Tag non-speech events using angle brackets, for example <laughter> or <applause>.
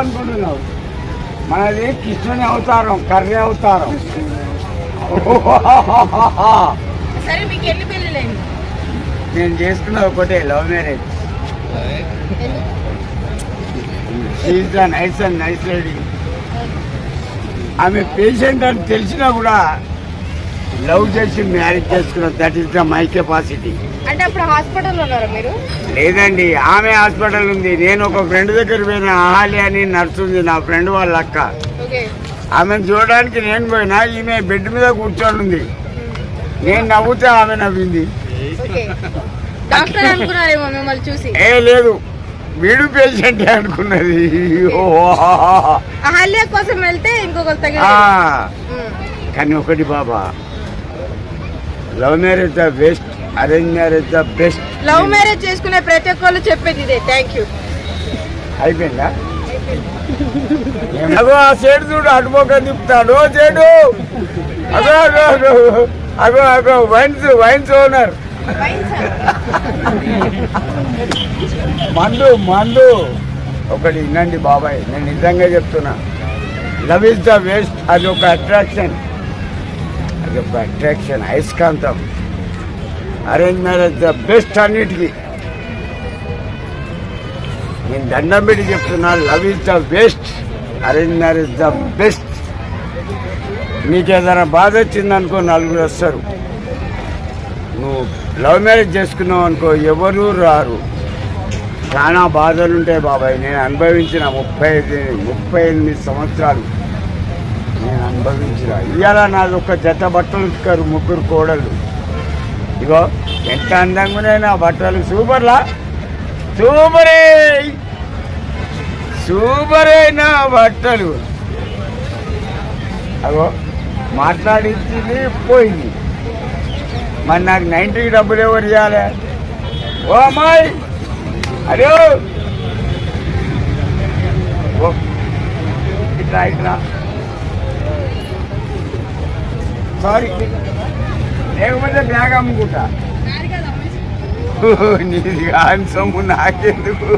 అనుకుంటున్నావు. మనది కృష్ణుని అవతారం కర్రీ అవతారం. నేను చేసుకున్నది ఒకటే love marriage. The nice and nice lady ఆమె పేషెంట్ అని తెలిసినా కూడా లవ్ చేసి మ్యారేజ్ చేసుకున్న that is the my capacity అంటే అప్పుడు హాస్పిటల్లో ఉన్నారా మీరు? లేదండి ఆమె హాస్పిటల్ ఉంది. నేను ఒక ఫ్రెండ్ దగ్గర పోయిన ఆహాలి అని నర్సు ఉంది నా ఫ్రెండ్ వాళ్ళ అక్క. ఆమెను చూడడానికి నేను పోయినా ఈమె బెడ్ మీద కూర్చొని ఉంది. నేను నవ్వుతే ఆమె నవ్వింది. ఓకే. <laughs> డాక్టర్ అనుకున్నారేమో మిమ్మల్ని చూసి? ఏ లేదు. వీడు పేషెంట్ అనుకున్నది. అహల్య కోసం వెళ్తే కానీ ఒకటి బాబా love marriage the best arrange marriage the best love marriage చేసుకునే ప్రతి ఒక్కళ్ళు చెప్పేది ఇదే. థ్యాంక్ యూ అయిపోయిందా? అగో ఆ సేడు చూడు అటుపోక తిప్పుతాడు. అగో అగో అగో అగో అగో వైన్స్ వైన్స్ ఓనర్. మందు మందు. ఒకటి వినండి బాబాయ్ నేను నిజంగా చెప్తున్నా. లవ్ ఇస్ ద వేస్ట్ అది ఒక అట్రాక్షన్ అది ఒక అట్రాక్షన్ అయస్కాంతం అరేంజ్ మ్యారేజ్ ద బెస్ట్ అన్నిటికీ. నేను దండం పెట్టి చెప్తున్నా love is the best arrange marriage the best. మీకు ఏదైనా బాధ వచ్చిందనుకో నలుగురు వస్తారు. నువ్వు లవ్ మ్యారేజ్ చేసుకున్నావు అనుకో ఎవరు రారు. చాలా బాధలు ఉంటాయి బాబాయ్. నేను అనుభవించిన ముప్పై ఐదు ముప్పై ఎనిమిది సంవత్సరాలు నేను అనుభవించిన. ఇవాళ నాది ఒక జత బట్టలు ఉతికారు ముగ్గురు కోడలు ఇగో ఎంత అందంగా ఉన్నాయి నా బట్టలు. సూపర్లా? సూపరే! సూపరే నా బట్టలు. అగో మాట్లాడించింది పోయింది. మరి నాకు నైన్టీకి డబ్బులు ఎవరు ఇవ్వాలి ఓ అమ్మాయి! అరే ఇట్లా ఇట్లా సారీ లేకపోతే బ్యాగ్ అమ్ముకుంటా. నీది కాని సొమ్ము నాకెందుకు?